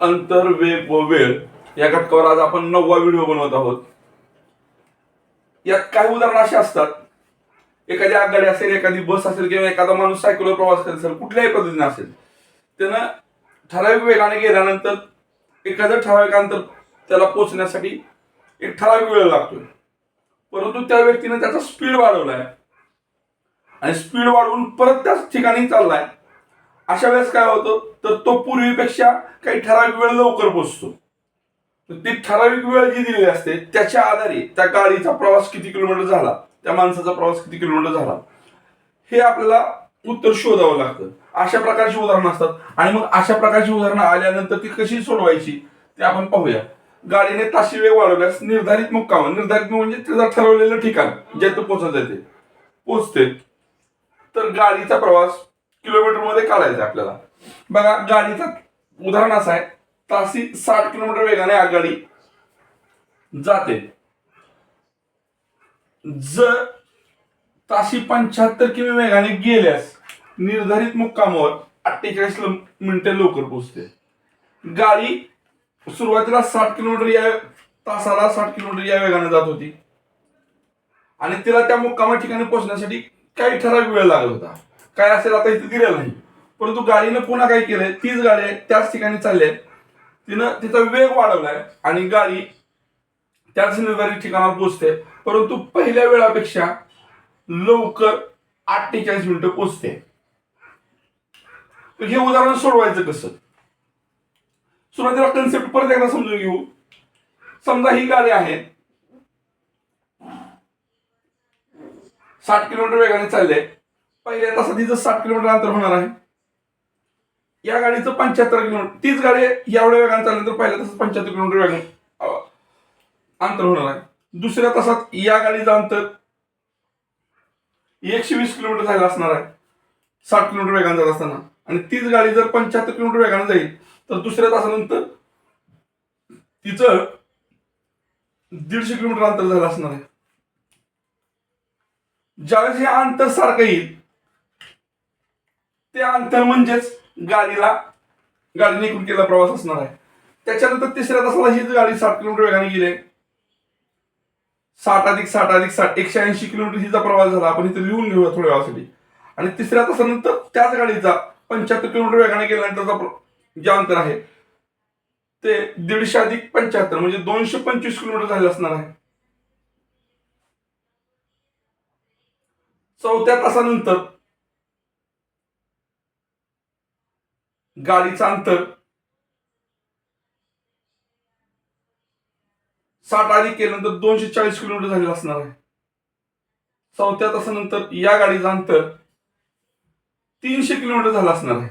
अंतर वेग व वेळ या घटकावर आज आपण नववा व्हिडिओ बनवत आहोत. यात काही उदाहरणं अशी असतात. एखादी आगगाडी असेल एखादी बस असेल किंवा एखादा माणूस सायकलवर प्रवास करत असेल कुठल्याही पद्धतीने असेल त्यानं ठराविक वेगाने गेल्यानंतर एखादं ठराविक अंतर त्याला पोचण्यासाठी एक ठराविक वेळ लागतोय परंतु त्या व्यक्तीने त्याचा स्पीड वाढवलाय. आणि स्पीड वाढवून परत त्याच ठिकाणी चाललाय. अशा वेळेस काय होतं? तर तो पूर्वीपेक्षा काही ठराविक वेळ लवकर पोहोचतो तर ती ठराविक वेळ जी दिलेली असते त्याच्या आधारे त्या गाडीचा प्रवास किती किलोमीटर झाला त्या माणसाचा प्रवास किती किलोमीटर झाला हे आपल्याला उत्तर शोधावं लागतं. अशा प्रकारची उदाहरणं असतात. आणि मग अशा प्रकारची उदाहरणं आल्यानंतर ती कशी सोडवायची ते आपण पाहूया. गाडीने ताशी वेग वाढवल्यास निर्धारित मुक्काम निर्धारित म्हणजे त्याचं ठरवलेलं ठिकाण जे पोहोचत येते. पोचते तर गाडीचा प्रवास किलोमीटरमध्ये काढायचं आपल्याला. बघा गाडीचा उदाहरण असं आहे. तासी साठ किलोमीटर वेगाने आगगाडी जाते. जर ताशी पंच्याहत्तर किमी वेगाने गेल्यास निर्धारित मुक्कामावर अठ्ठेचाळीस मिनिटे लवकर पोहोचते. गाडी सुरुवातीला साठ किलोमीटर या तासाला साठ किलोमीटर या वेगाने जात होती. आणि तिला त्या मुक्कामा ठिकाणी पोहोचण्यासाठी काही ठराविक वेळ लागत होता. काय असेल आता इथे दिलेलं नाही. परंतु गाडीनं पुन्हा काय केलंय? तीच गाडी आहे त्याच ठिकाणी चालली आहे. तिनं तिचा वेग वाढवलाय आणि गाडी त्याच निर्धारित ठिकाणावर पोहोचते. परंतु पहिल्या वेळापेक्षा लवकर अठ्ठेचाळीस मिनिटं पोचते हे उदाहरण सोडवायचं कसं? सुरुवातीला कन्सेप्ट परत एकदा समजून घेऊ. समजा ही गाडी आहे. साठ किलोमीटर वेगाने चालले पहिल्या तासात तिचं साठ किलोमीटर अंतर होणार आहे. या गाडीचं पंच्याहत्तर किलोमीटर तीच गाडी एवढ्या वेगाने चालल्यानंतर पहिल्या तासात पंच्याहत्तर किलोमीटर वेगाने अंतर होणार आहे. दुसऱ्या तासात या गाडीचं अंतर एकशे वीस किलोमीटर झालं असणार आहे. साठ किलोमीटर वेगाने जात असताना. आणि तीच गाडी जर पंच्याहत्तर किलोमीटर वेगाने जाईल तर दुसऱ्या तासानंतर तिचं दीडशे किलोमीटर अंतर झालं असणार आहे. ज्यावेळेस हे अंतर सारखं येईल ते अंतर म्हणजेच गाडीला गाडीने एकूण केलेला प्रवास असणार आहे. त्याच्यानंतर तिसऱ्या तासाला हीच गाडी साठ किलोमीटर वेगाने गेली. साठ अधिक साठ अधिक साठ एकशे ऐंशी किलोमीटर हिचा प्रवास झाला. आपण इथे लिहून घेऊया थोड्या वेळासाठी. आणि तिसऱ्या तासानंतर त्याच गाडीचा पंच्याहत्तर किलोमीटर वेगाने गेल्यानंतरचा जे अंतर आहे ते दीडशे अधिक पंच्याहत्तर म्हणजे दोनशे पंचवीस किलोमीटर झाले असणार आहे. चौथ्या तासानंतर गाडीचं अंतर. साठ आधी केल्यानंतर दोनशे चाळीस किलोमीटर झालेलं असणार आहे. चौथ्या तासानंतर या गाडीचं अंतर तीनशे किलोमीटर झालं असणार आहे.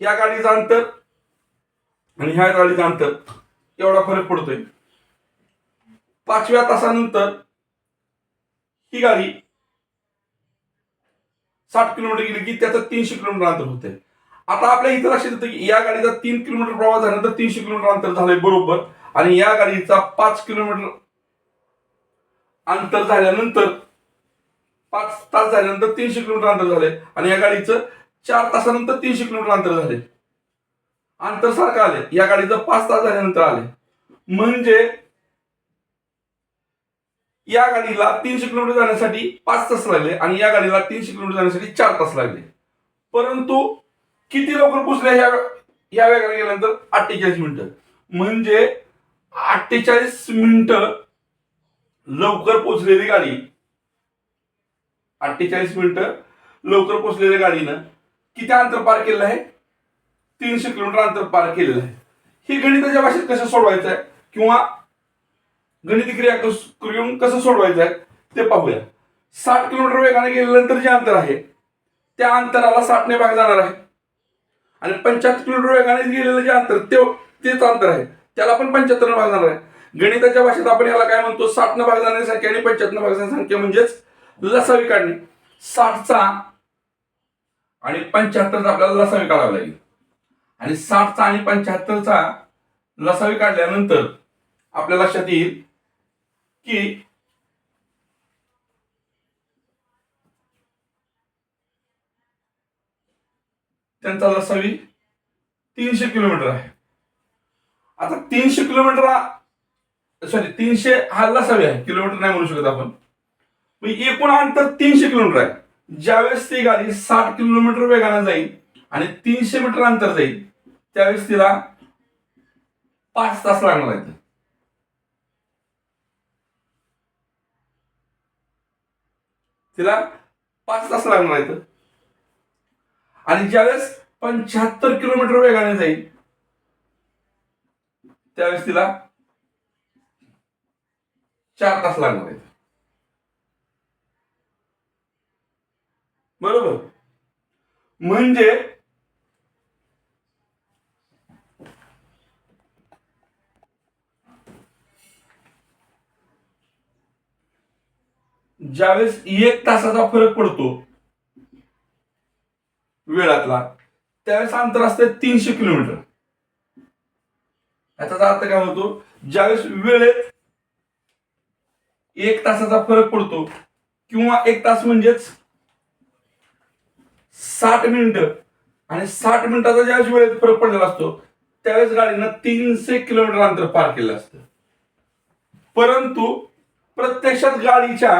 या गाडीचं अंतर आणि ह्या गाडीचं अंतर एवढा फरक पडतोय. पाचव्या तासानंतर ही गाडी साठ किलोमीटर गेली की त्याचं तीनशे किलोमीटर अंतर होतंय. आता आपल्या इथं लक्षात येतं की या गाडीचा तीन किलोमीटर प्रवास झाल्यानंतर तीनशे किलोमीटर अंतर झालंय बरोबर. आणि या गाडीचा पाच किलोमीटर अंतर झाल्यानंतर पाच तास झाल्यानंतर तीनशे किलोमीटर अंतर झाले आणि या गाडीचं चार तासानंतर तीनशे किलोमीटर अंतर झाले अंतर सारखं आले या गाडीचं पाच तास झाल्यानंतर आले म्हणजे या गाडीला तीनशे किलोमीटर जाण्यासाठी पाच तास लागले आणि या गाडीला तीनशे किलोमीटर जाण्यासाठी चार तास लागले. परंतु किती लवकर पोचले ह्या या वेगाने गेल्यानंतर अठ्ठेचाळीस मिनिटं. म्हणजे अठ्ठेचाळीस मिनिटं लवकर पोचलेली गाडी अठ्ठेचाळीस मिनिटं लवकर पोचलेल्या गाडीनं किती अंतर पार केलेलं आहे? तीनशे किलोमीटर अंतर पार केलेलं आहे. ही गणिताच्या भाषेत कसं सोडवायचं आहे किंवा गणिती क्रिया कस करून कसं सोडवायचं आहे ते पाहूया. साठ किलोमीटर वेगाने गेल्यानंतर जे अंतर आहे त्या अंतराला साठने भाग जाणार आहे. आणि पंच्याहत्तर किलोमीटर वेगाने गेलेलं जे अंतर ते तेच अंतर आहे. त्याला पण पंच्याहत्तर भाग जाणार आहे. गणिताच्या भाषेत आपण याला काय म्हणतो? साठनं भाग जाणारी संख्या आणि पंच्याहत्तर भाग जाणारी संख्या म्हणजेच लसावी काढणे. साठचा आणि पंच्याहत्तरचा आपल्याला लसावी काढावा लागेल. आणि साठचा आणि पंच्याहत्तरचा लसावी काढल्यानंतर आपल्या लक्षात येईल की त्यांचा लसावी तीनशे किलोमीटर आहे. आता तीनशे किलोमीटर सॉरी तीनशे हा लसावी आहे. किलोमीटर नाही म्हणू शकत आपण. एकूण अंतर तीनशे किलोमीटर आहे. ज्यावेळेस ती गाडी साठ किलोमीटर वेगाने जाईल आणि तीनशे मीटर अंतर जाईल त्यावेळेस तिला पाच तास लागणार आहेत. तिला पाच तास लागणार आहेत आणि ज्यावेळेस पंच्याहत्तर किलोमीटर वेगाने जाईल त्यावेळेस तिला चार तास लागणार आहेत बरोबर? म्हणजे ज्यावेळेस एक तासाचा फरक पडतो वेळातला त्यावेळेस अंतर असते तीनशे किलोमीटर. याचा अर्थ काय होतो ज्यावेळेस वेळेत एक तासाचा फरक पडतो किंवा एक तास म्हणजेच साठ मिनिट आणि साठ मिनिटाचा ज्यावेळेस वेळेत फरक पडलेला असतो त्यावेळेस गाडीनं तीनशे किलोमीटर अंतर पार केलं असतं. परंतु प्रत्यक्षात गाडीच्या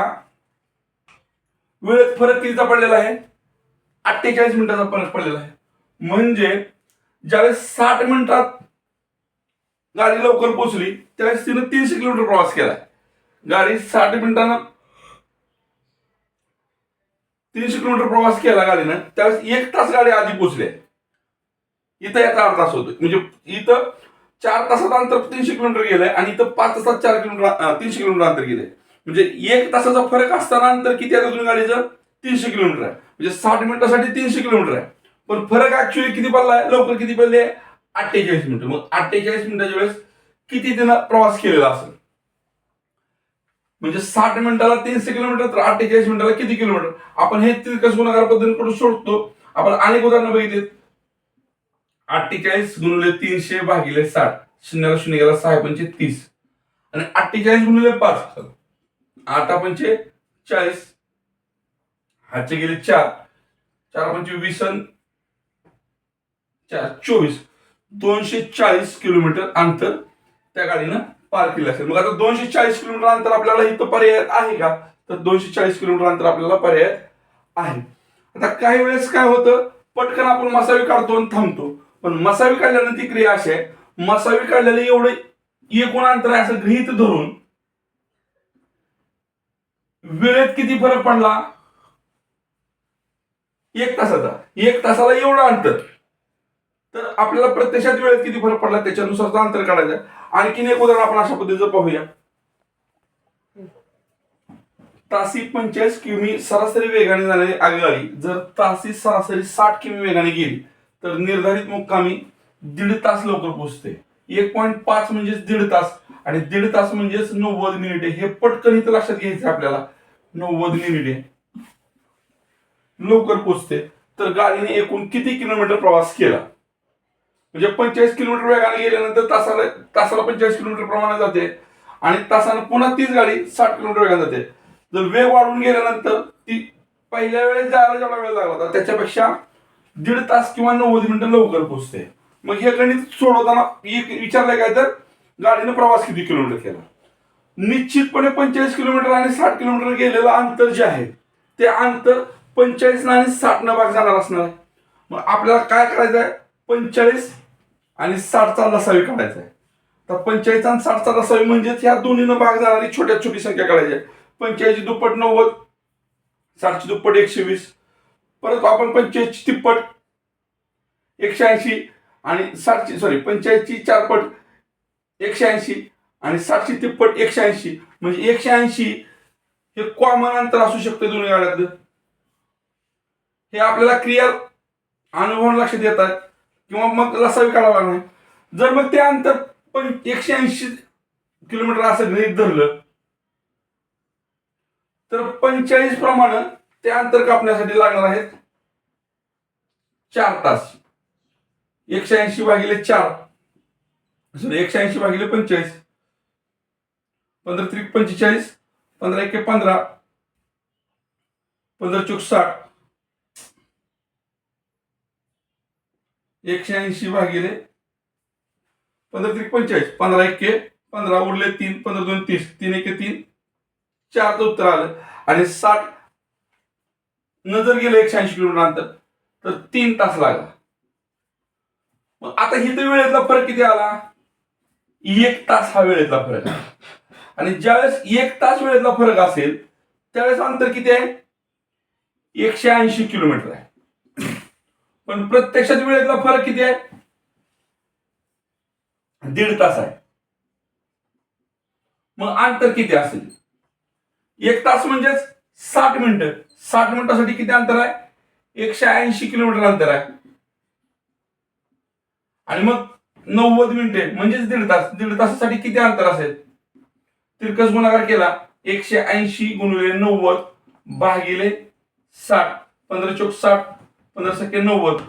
वेळेत फरक कितीचा पडलेला आहे? अठ्ठेचाळीस मिनिटाचा फरक पडलेला आहे. म्हणजे ज्यावेळेस साठ मिनिटात गाडी लवकर पोहोचली त्यावेळेस तिनं तीनशे किलोमीटर प्रवास केला. गाडी साठ मिनिटानं तीनशे किलोमीटर प्रवास केला गाडीनं त्यावेळेस एक तास गाडी आधी पोहोचली. इथं याचा अर्थ असं होतो म्हणजे इथं चार तासात अंतर तीनशे किलोमीटर गेलंय आणि इथं पाच तासात चार किलोमीटर तीनशे किलोमीटर अंतर गेलंय. म्हणजे एक तासाचा फरक असताना अंतर किती आहे अजून गाडीचं? तीनशे किलोमीटर आहे. म्हणजे साठ मिनिटासाठी तीनशे किलोमीटर आहे. पण फरक ऍक्च्युली किती पडला आहे लवकर किती पडले? अठ्ठेचाळीस मिनिटं. मग अठ्ठेचाळीस मिनिटाच्या वेळेस किती तिनं प्रवास केलेला असेल? म्हणजे साठ मिनिटाला तीनशे किलोमीटर तर अठ्ठेचाळीस मिनिटाला किती किलोमीटर? आपण हे तिरकस गुणाकार पद्धतीकडून सोडतो आपण अनेक उदाहरणं बघितली अठ्ठेचाळीस गुणिले तीनशे भागिले साठ. शून्याला शून्य गेला सहा पंचे तीस. आणि अठ्ठेचाळीस गुणिले पाच. आठ पंचे चाळीस हातचे गेले चार चार पंचे वीस चार चोवीस दोनशे चाळीस किलोमीटर अंतर त्या गाडीनं पार केलं असेल. मग आता दोनशे चाळीस किलोमीटर अंतर आपल्याला इथं पर्याय आहे का? तर दोनशे चाळीस किलोमीटर अंतर आपल्याला पर्याय आहे. आता काही वेळेस काय होतं पटकन आपण मसावी काढतो आणि थांबतो. पण मसावी काढल्यानंतर ती क्रिया अशी आहे मसावी काढलेलं एवढं एकूण अंतर आहे असं गृहित धरून वेळेत किती फरक पडला? एक तासाचा. एक तासाला एवढं अंतर. तर आपल्याला प्रत्यक्षात वेळेत किती फरक पडला त्याच्यानुसार अंतर काढायचं आणखीन एक उदाहरण आपण अशा पद्धतीचं पाहूया. तासी पंचेचाळीस किमी सरासरी वेगाने जाणारी आगगाडी. जर तासी सरासरी साठ किमी वेगाने गेली तर निर्धारित मुक्कामी दीड तास लवकर पोहोचते. एक पॉईंट पाच म्हणजेच दीड तास. आणि दीड तास म्हणजेच नव्वद मिनिटे. हे पटकन इथं लक्षात घ्यायचं आपल्याला. नव्वद मिनिटे. लवकर पोहोचते तर गाडीने एकूण किती किलोमीटर प्रवास केला? म्हणजे पंचेचाळीस किलोमीटर वेगाने गेल्यानंतर तासाला तासाला पंचेचाळीस किलोमीटर प्रमाणे जाते. आणि तासानं पुन्हा तीच गाडी साठ किलोमीटर वेगाने जाते. जर वेग वाढून गेल्यानंतर ती पहिल्या वेळेस जायला जेवढा वेळ लागला होता त्याच्यापेक्षा दीड तास किंवा नव्वद मिनिटं लवकर पोहोचते मग हे गणित सोडवताना एक विचारलंय काय तर गाडीने प्रवास किती किलोमीटर केला? निश्चितपणे पंचेचाळीस किलोमीटर आणि साठ किलोमीटर गेलेलं अंतर जे आहे ते अंतर पंचेचाळीस आणि साठ न भाग जाणार असणार आहे. मग आपल्याला काय करायचं आहे? पंचेचाळीस आणि साठचा लसावी काढायचा आहे. तर पंचेचाळीस आणि साठचा लसावी म्हणजेच ह्या दोन्हीनं भाग जाणारी छोट्यात छोटी संख्या काढायची आहे. पंचेचाळीस दुप्पट नव्वद साठची दुप्पट एकशे वीस. परत आपण पंचेचाळीसची तिप्पट एकशे ऐंशी आणि साठची सॉरी पंचेचाळीसची चारपट एकशे ऐंशी आणि सातशे तिप्पट एकशे ऐंशी. म्हणजे एकशे ऐंशी हे कॉमन अंतर असू शकते दोन्ही गाड्यातलं. हे आपल्याला क्रिया अनुभवून लक्षात येतात किंवा मग लसावी काढावा नाही जर मग ते अंतर पण एकशे ऐंशी किलोमीटर असं गृहित धरलं तर पंचेचाळीस प्रमाणे ते अंतर कापण्यासाठी लागणार आहेत चार तास. एकशे ऐंशी भागिले चार. सॉरी एकशे ऐंशी भागिले पंचेचाळीस. पंधरा त्रिक पंचेचाळीस पंधरा एके पंधरा पंधरा चौक साठ. एकशे ऐंशी भागिले पंधरा त्रिक पंचेचाळीस पंधरा एके पंधरा उरले तीन पंधरा दोन तीस तीन एके तीन चारचं उत्तर आलं. आणि साठ न जर गेलं एकशे ऐंशी किलोमीटर अंतर तर तीन तास लागला. मग आता इथं वेळेतला फरक किती आला? एक तास हा वेळेतला फरक आणि ज्यावेळेस एक तास वेळेतला फरक असेल त्यावेळेस अंतर किती आहे? एकशे ऐंशी किलोमीटर आहे. पण प्रत्यक्षात वेळेतला फरक किती आहे? दीड तास आहे. मग अंतर किती असेल? एक तास म्हणजेच साठ मिनिटं. साठ मिनिटासाठी किती अंतर आहे? एकशे ऐंशी किलोमीटर अंतर आहे. आणि मग नव्वद मिनिटे म्हणजेच दीड तास. दीड तासासाठी किती अंतर असेल? तिरकस गुणाकार केला. एकशे ऐंशी गुणिले नव्वद भागिले साठ. पंधरा चौक साठ पंधरा सके नव्वद.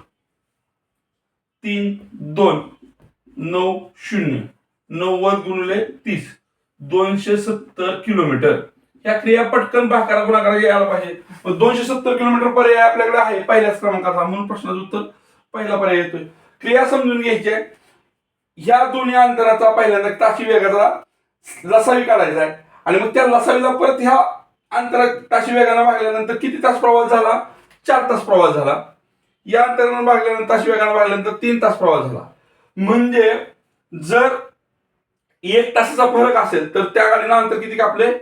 तीन दोन नऊ शून्य. नव्वद गुणिले तीस. दोनशे सत्तर किलोमीटर. ह्या क्रिया पटकन भाकारा गुणाकारा यायला पाहिजे. दोनशे सत्तर किलोमीटर पर्याय आपल्याकडे आहे पहिल्याच क्रमांकाचा. म्हणून प्रश्नाचं उत्तर पहिला पर्याय येतोय. क्रिया समजून घ्यायची ह्या दोन्ही अंतराचा पहिल्यांदा ताशी वेगाचा लसावी काढायचा आहे. आणि मग त्या लसावीला परत ह्या अंतरा ताशी वेगानं भागल्यानंतर किती तास प्रवास झाला? चार तास प्रवास झाला. या अंतरानं भागल्यानंतर ताशी वेगानं भागल्यानंतर तीन तास प्रवास झाला. म्हणजे जर एक तासाचा फरक असेल तर त्या गाडीनं अंतर किती कापले?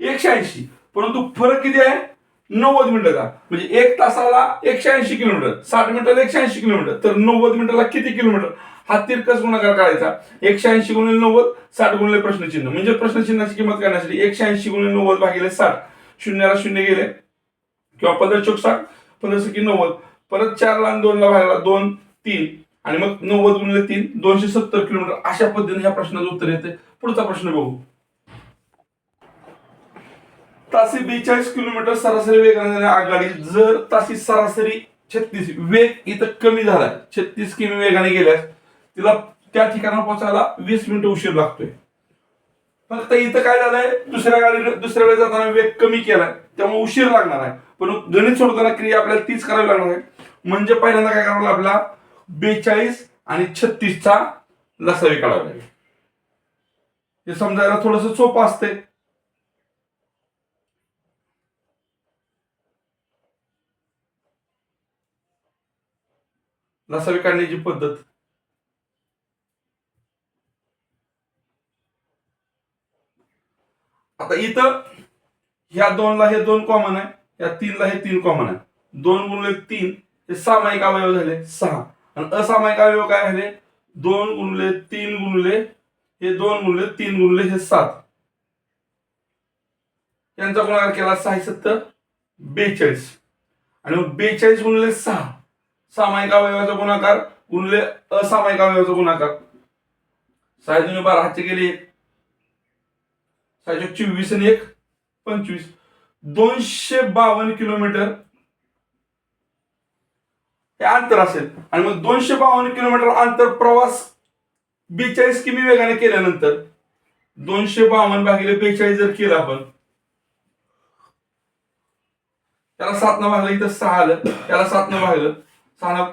एकशे ऐंशी. परंतु फरक किती आहे? नव्वद मिनिटाचा म्हणजे एक तासाला एकशे ऐंशी किलोमीटर साठ मिनिटाला एकशे ऐंशी किलोमीटर तर नव्वद मिनिटाला किती किलोमीटर? हा तिरकस गुणाकार काढायचा. एकशे ऐंशी गुणिले नव्वद साठ गुणिले प्रश्नचिन्ह. म्हणजे प्रश्नचिन्हाची किंमत करण्यासाठी एकशे ऐंशी गुणिले नव्वद भागिले साठ. शून्याला शून्य गेले. किंवा पंधरा चौक साठ पंधरा सकी नव्वद. परत चारला आणि दोनला भागला दोन तीन. आणि मग नव्वद गुणिले तीन दोनशे सत्तर किलोमीटर. अशा पद्धतीने ह्या प्रश्नाचं उत्तर येते पुढचा प्रश्न बघू. तासी बेचाळीस किलोमीटर सरासरी वेगाने जाणारी जर तासी सरासरी छत्तीस वेग इथं कमी झालाय छत्तीस किमी वेगाने गेल्यास तिला त्या ठिकाणी पोहोचायला वीस मिनिटं उशीर लागतोय. फक्त इथं काय झालंय दुसऱ्या गाडीने दुसऱ्या वेळेस जाताना वेग कमी केलाय त्यामुळे उशीर लागणार आहे. पण गणित सोडताना क्रिया आपल्याला तीच करावी लागणार आहे. म्हणजे पहिल्यांदा काय करावं आपल्याला? बेचाळीस आणि छत्तीसचा लसावी काढावी लागेल. हे समजायला थोडस सोपं असते नसावी काढण्याची पद्धत. आता इथं ह्या दोनला हे दोन कॉमन आहे या तीनला हे तीन कॉमन आहे. दोन गुणले तीन हे सामायिक अवयव झाले सहा. आणि असामायिक अवयव काय झाले? दोन गुणले तीन गुणले हे दोन गुणले तीन गुणले हे सात. यांचा गुणाकार केला सहा सत्तर बेचाळीस. आणि मग बेचाळीस गुणले सहा. सामायिक अवयवाचा गुणाकार गुणिले असामायिक अवयवाचा गुणाकार. सहा दोन्ही बारा हातचे गेले एक. सहाशे चोवीस आणि एक पंचवीस. दोनशे बावन्न किलोमीटर हे अंतर असेल. आणि मग दोनशे बावन्न किलोमीटर अंतर प्रवास बेचाळीस किमी वेगाने केल्यानंतर दोनशे बावन्न भागिले बेचाळीस जर केलं आपण त्याला सात न भागलं इथं सहा आलं त्याला सात न भागलं सहा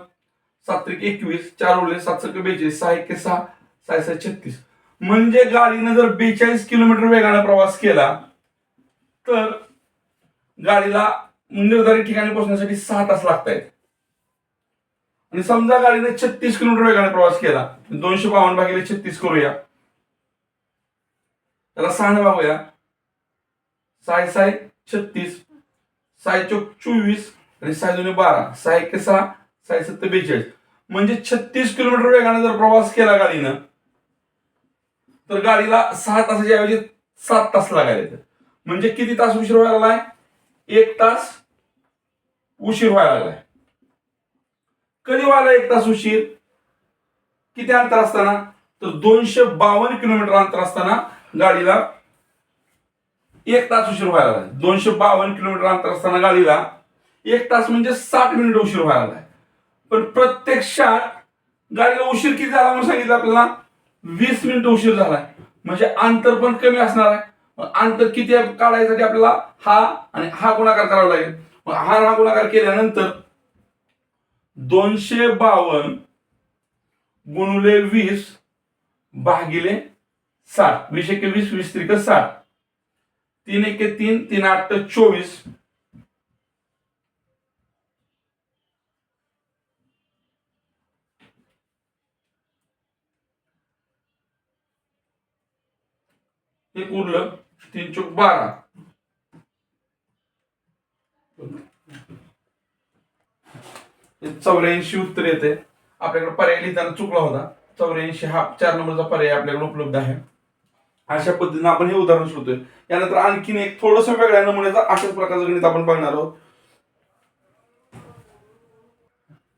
सात त्रिक एकवीस चार उरले सात बेचाळीस सहा एक सहा सहा सहा छत्तीस. म्हणजे गाडीनं जर बेचाळीस किलोमीटर वेगाने प्रवास केला तर गाडीला निर्धारित ठिकाणी पोहोचण्यासाठी सहा तास लागत आहेत आणि समजा गाडीने छत्तीस किलोमीटर वेगाने प्रवास केला दोनशे बावन्न भागिले छत्तीस करूया. त्याला सहा भागूया. साय साय छत्तीस साय चौक चोवीस आणि साय दोन्ही बारा साय एक सहा साय बेचाळीस. म्हणजे छत्तीस किलोमीटर वेगाने जर प्रवास केला गाडीनं तर गाडीला सहा तासाच्या ऐवजी सात तास लागायला म्हणजे किती तास उशीर व्हायला लागलाय? एक तास उशीर व्हायला लागलाय. कधी व्हायला एक तास उशीर? किती अंतर असताना? तर दोनशे बावन्न किलोमीटर अंतर असताना गाडीला एक तास उशीर व्हायला लागलाय. दोनशे बावन्न किलोमीटर अंतर असताना गाडीला एक तास म्हणजे साठ मिनिट उशीर व्हायला लागलाय. पण प्रत्यक्षात गाडीला उशीर किती झाला म्हणून सांगितलं आपल्याला? वीस मिनिट उशीर झालाय म्हणजे अंतर पण कमी असणार आहे. अंतर किती काढायसाठी आपल्याला हा आणि हा गुणाकार करावा लागेल. हा हा गुणाकार केल्यानंतर दोनशे बावन्न गुणुले वीस भागिले साठ. वीस एके वीस वीस त्रिक साठ. तीन एके तीन तीन आठ चोवीस. एक उरलं तीन चौक बारा. चौऱ्याऐंशी उत्तर येते. आपल्याकडे पर्याय लिहिताना चुकला होता. चौऱ्याऐंशी हा चार नंबरचा पर्याय आपल्याकडे उपलब्ध आहे. अशा पद्धतीने आपण हे उदाहरण शोधतोय. यानंतर आणखीन एक थोडस वेगळ्या नमुन्याचा अशाच प्रकारचं गणित आपण बघणार आहोत.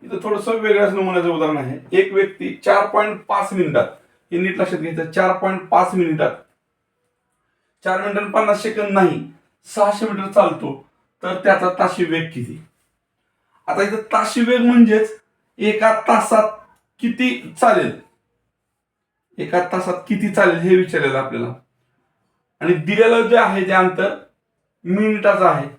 इथं थोडस वेगळ्याच नमुन्याचं उदाहरण आहे. एक व्यक्ती चार पॉईंट पाच मिनिटात. हे नीट लक्षात घ्यायचं. चार पॉईंट पाच मिनिटात. चार मिनिट पन्नास सेकंद नाही. सहाशे मीटर चालतो. तर त्याचा ताशी वेग किती? आता इथं ताशी वेग म्हणजेच एका तासात किती चालेल? एका तासात किती चालेल हे विचारलेलं आपल्याला. आणि दिलेलं जे आहे ते अंतर मिनिटाचं आहे.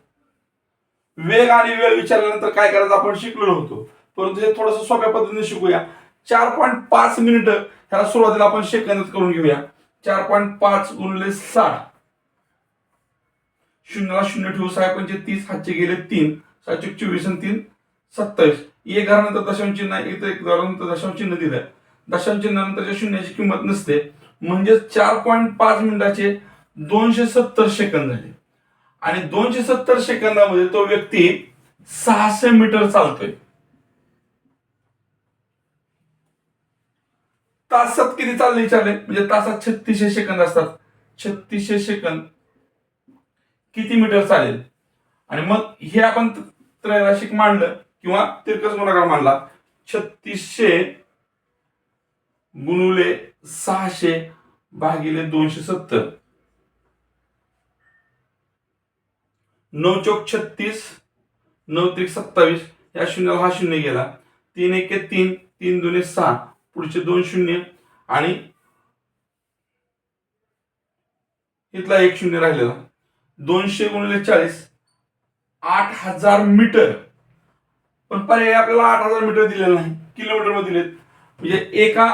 वेग आणि वेळ विचारल्यानंतर काय करायचं? आपण शिकलेलो होतो. परंतु हे थोडस सोप्या पद्धतीने शिकूया. चार पॉईंट पाच मिनिटं ह्याला सुरुवातीला आपण सेकंदात करून घेऊया. चार पॉईंट पाच गुणले साठ. शून्यला शून्य ठेवू सहा पंचे तीस हातचे गेले तीन सातशे चोवीस आणि तीन सत्तावीस. एक घरानंतर दशांश चिन्ह एक तर एक घरानंतर दशांश चिन्ह दिलं दशांश चिन्हानंतरच्या शून्याची किंमत नसते. म्हणजे चार पॉईंट पाच मिनिटाचे दोनशे सत्तर सेकंद झाले. आणि दोनशे सत्तर सेकंदामध्ये तो व्यक्ती सहाशे मीटर चालतोय. तासात किती चालले विचारले? म्हणजे तासात छत्तीसशे सेकंद असतात. छत्तीसशे सेकंद. किती मीटर चालेल? आणि मग हे आपण त्रैराशिक मांडलं किंवा तिरकस गुणाकार मांडला. छत्तीसशे गुणुले सहाशे भागिले दोनशे सत्तर. नऊ चौक छत्तीस नऊ त्रिक सत्तावीस या शून्याला हा शून्य गेला. तीन एके तीन तीन दोन सहा पुढचे दोन शून्य. आणि इथला एक शून्य राहिलेला. दोनशे गुणिले चाळीस. आठ हजार मीटर. पण पर्याय आपल्याला आठ हजार मीटर दिलेला नाही. किलोमीटरमध्ये दिलेत. म्हणजे एका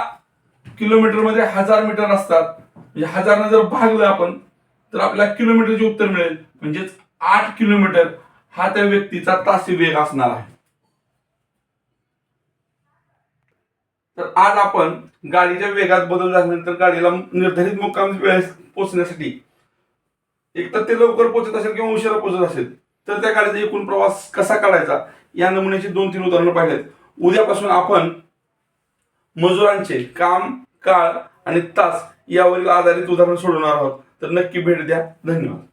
किलोमीटरमध्ये हजार मीटर असतात. म्हणजे हजारनं जर भागलं आपण तर आपल्याला किलोमीटरचे उत्तर मिळेल. म्हणजेच आठ किलोमीटर हा त्या व्यक्तीचा तासी वेग असणार आहे. तर आज आपण गाडीच्या वेगात बदल झाल्यानंतर गाडीला निर्धारित मुक्काम वेळेस पोहोचण्यासाठी एक तर ते लवकर पोहोचत असेल किंवा उशिरा पोहोचत असेल तर त्या गाडीचा एकूण प्रवास कसा काढायचा? या नमुन्याची दोन तीन उदाहरणं पाहिलेत. उद्यापासून आपण मजुरांचे काम काळ आणि तास यावरील आधारित उदाहरण सोडवणार आहोत. तर नक्की भेट द्या. धन्यवाद.